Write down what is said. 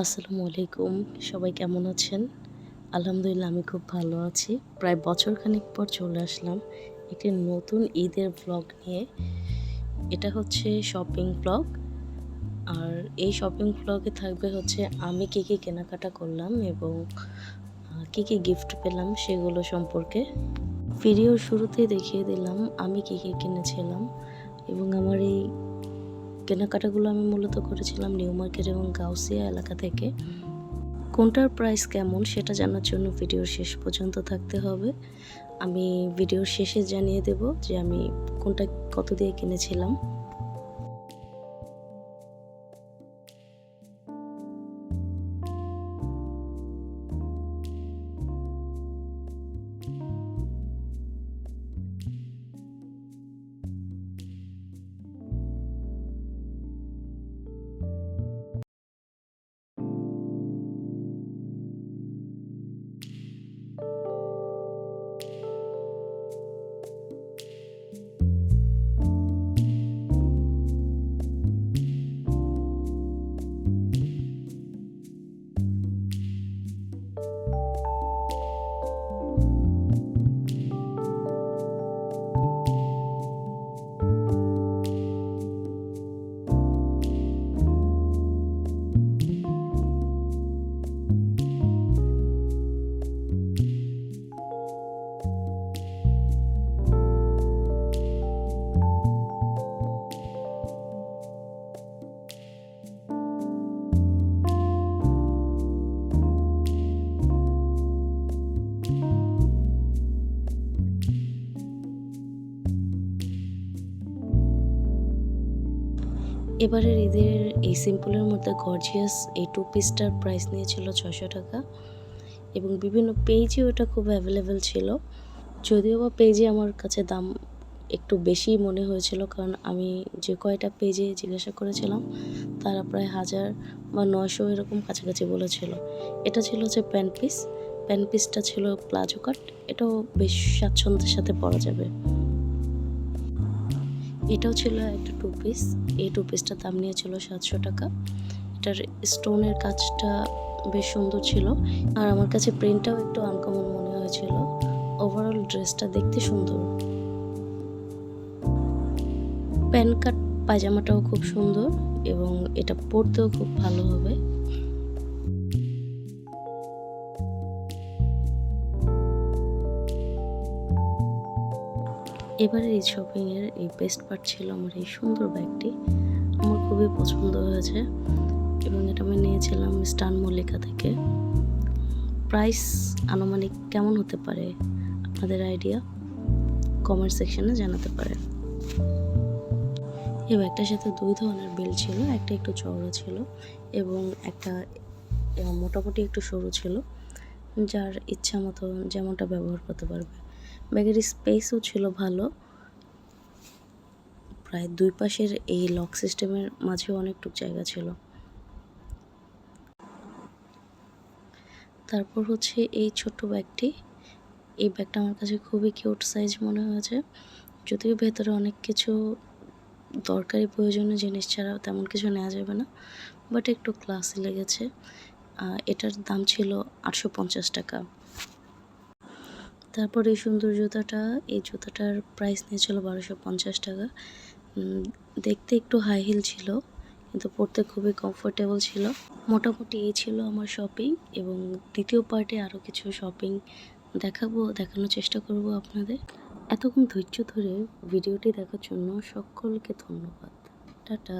আসসালামু আলাইকুম। সবাই কেমন আছেন? আলহামদুলিল্লাহ, আমি খুব ভালো আছি। প্রায় বছরখানেক পর চলে আসলাম একটি নতুন ঈদের ব্লগ নিয়ে। এটা হচ্ছে শপিং ব্লগ আর এই শপিং ব্লগে থাকবে হচ্ছে আমি কী কী কেনাকাটা করলাম এবং কী কী গিফট পেলাম সেগুলো সম্পর্কে। ভিডিওর শুরুতেই দেখিয়ে দিলাম আমি কী কী কিনেছিলাম এবং আমার এই কেনাকাটাগুলো আমি মূলত করেছিলাম নিউ মার্কেট এবং গাউসিয়া এলাকা থেকে। কোনটার প্রাইস কেমন সেটা জানার জন্য ভিডিওর শেষ পর্যন্ত থাকতে হবে। আমি ভিডিওর শেষে জানিয়ে দেব যে আমি কোনটা কত দিয়ে কিনেছিলাম। এবারের ঈদের এই সিম্পলের মধ্যে গর্জিয়াস এই টু পিসটার প্রাইস নিয়েছিল ছশো টাকা এবং বিভিন্ন পেজে ওটা খুব অ্যাভেলেবেল ছিল। যদিও বা পেজে আমার কাছে দাম একটু বেশি মনে হয়েছিল কারণ আমি যে কয়টা পেজে জিজ্ঞাসা করেছিলাম, তারা প্রায় হাজার বা নয়শো এরকম কাছাকাছি বলেছিল। এটা ছিল হচ্ছে প্যান্ট পিস প্যান্ট পিসটা ছিল প্লাজো কাট এটাও বেশ স্বাচ্ছন্দ্যের সাথে পরা যাবে। এটাও ছিল একটা টু পিস এই টু পিসটার দাম নিয়েছিল সাতশো টাকা। এটার স্টোনের কাজটা বেশ সুন্দর ছিল। আর আমার কাছে প্রিন্টটাও একটু আনকমন মনে হয়েছিল। ওভারঅল ড্রেসটা দেখতে সুন্দর। প্যান কাট পায়জামাটাও খুব সুন্দর এবং এটা পরতেও খুব ভালো হবে। এবারে এই শপিংয়ের এই বেস্ট পার্ট ছিল আমার এই সুন্দর ব্যাগটি আমার খুবই পছন্দ হয়েছে এবং এটা আমি নিয়েছিলাম স্টান মল্লিকা থেকে। প্রাইস আনুমানিক কেমন হতে পারে আপনাদের আইডিয়া কমেন্ট সেকশনে জানাতে পারেন। এই ব্যাগটার সাথে দুই ধরনের বেল ছিল, একটা একটু চওড়া ছিল এবং একটা মোটামুটি একটু সরু ছিল। যার ইচ্ছা মতো যেমনটা ব্যবহার করতে পারবে। ব্যাগের স্পেসও ছিল ভালো। প্রায় দুই পাশের এই লক সিস্টেমের মাঝেও অনেকটুক জায়গা ছিল। তারপর হচ্ছে এই ছোট্ট ব্যাগটি। এই ব্যাগটা আমার কাছে খুবই কিউট সাইজ মনে হয়েছে। যদিও ভেতরে অনেক কিছু দরকারি প্রয়োজনীয় জিনিস ছাড়া তেমন কিছু নেওয়া যাবে না বাট একটু ক্লাসি লেগেছে। এটার দাম ছিল আটশো পঞ্চাশ টাকা। তারপর এই সুন্দর জুতাটা, এই জুতাটার প্রাইস নিয়েছিল বারোশো পঞ্চাশ টাকা। দেখতে একটু হাই হিল ছিল, কিন্তু পরতে খুবই কমফোর্টেবল ছিল। মোটামুটি এই ছিল আমার শপিং এবং দ্বিতীয় পার্টে আরও কিছু শপিং দেখাবো, দেখানোর চেষ্টা করব আপনাদের। এতক্ষণ ধৈর্য ধরে ভিডিওটি দেখার জন্য সকলকে ধন্যবাদ। টাটা।